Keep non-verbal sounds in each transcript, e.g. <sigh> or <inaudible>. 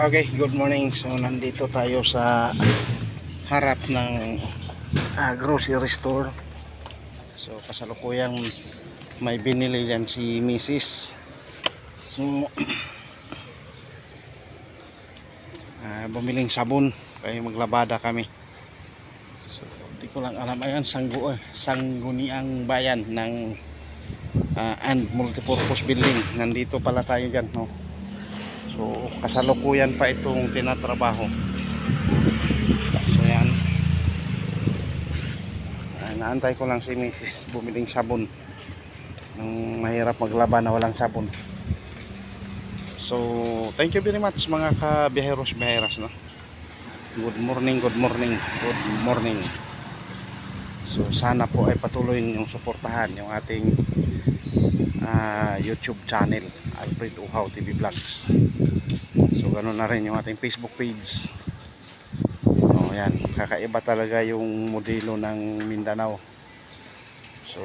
Okay, good morning. So nandito tayo sa harap ng ah, grocery store. So kasalukuyang may binili yan si Mrs. So <clears throat> ah, bumiling sabon kaya maglabada kami. So di ko lang alam ayan sanggu eh, sangguniang bayan ng ah, and multipurpose building. Nandito pala tayo diyan, no. So, kasalukuyan pa itong tinatrabaho. So, yan. Ay, naantay ko lang si Mrs. bumiling sabon. Nang mahirap maglaba na walang sabon. So, thank you very much mga kabiheros biheras no. Good morning, good morning, good morning. So, sana po ay patuloy yung suportahan yung ating ah, YouTube channel Alfred Uhaw TV Vlogs ganoon na rin yung ating Facebook page. Oh yan. Kakaiba talaga yung modelo ng Mindanao. So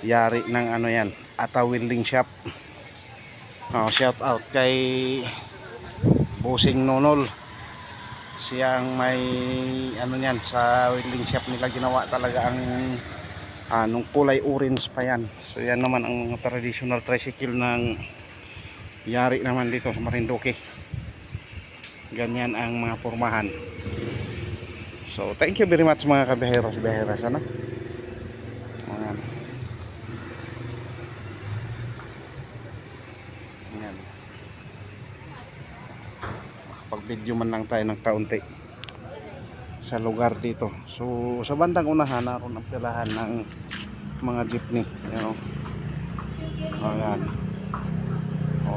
yari ng ano yan Ata Welding Shop. Oh, shout out kay Busing Nonol. Siyang may ano yan sa welding shop nila ginawa talaga ang anong kulay orange pa yan. So yan naman ang traditional tricycle ng yari naman dito sa Marinduque ganyan ang mga pormahan so thank you very much mga kabiheros biheras ano Ayan. Ayan. makapag video man lang tayo ng kaunti sa lugar dito. So sa bandang unahan ako ng pilahan ng mga jeepney. Yan o. Ayan.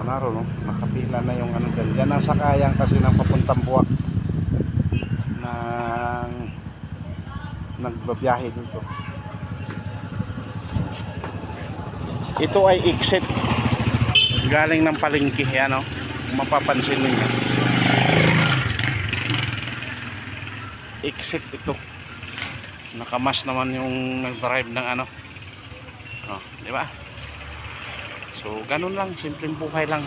Naroon no. Nakapila na yung ano dyan. Yan ang sakayan kasi ng papuntang buwak ng nagbabiyahe dito. Ito ay exit galing ng palengke yan o. Kung mapapansin ninyo. exit ito nakamas naman yung nag-drive ng ano oh, di ba so ganun lang. Simpleng buhay lang.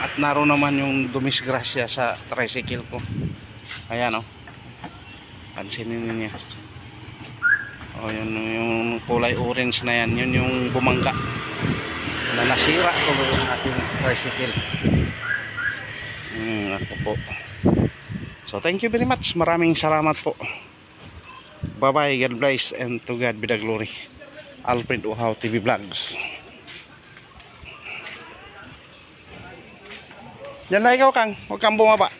At naroon naman yung dumisgrasya sa tricycle ko. Ayan oh. Pansinin niya oh yun yung kulay orange na yan. Yun yung bumangga na nasira ko yung ating tricycle. Hmm, ako po. So thank you very much. Maraming salamat po. Bye bye. God bless and to God be the glory. Alfred Uhaw TV Vlogs. Yan na ikaw Kang. Huwag kang bumaba.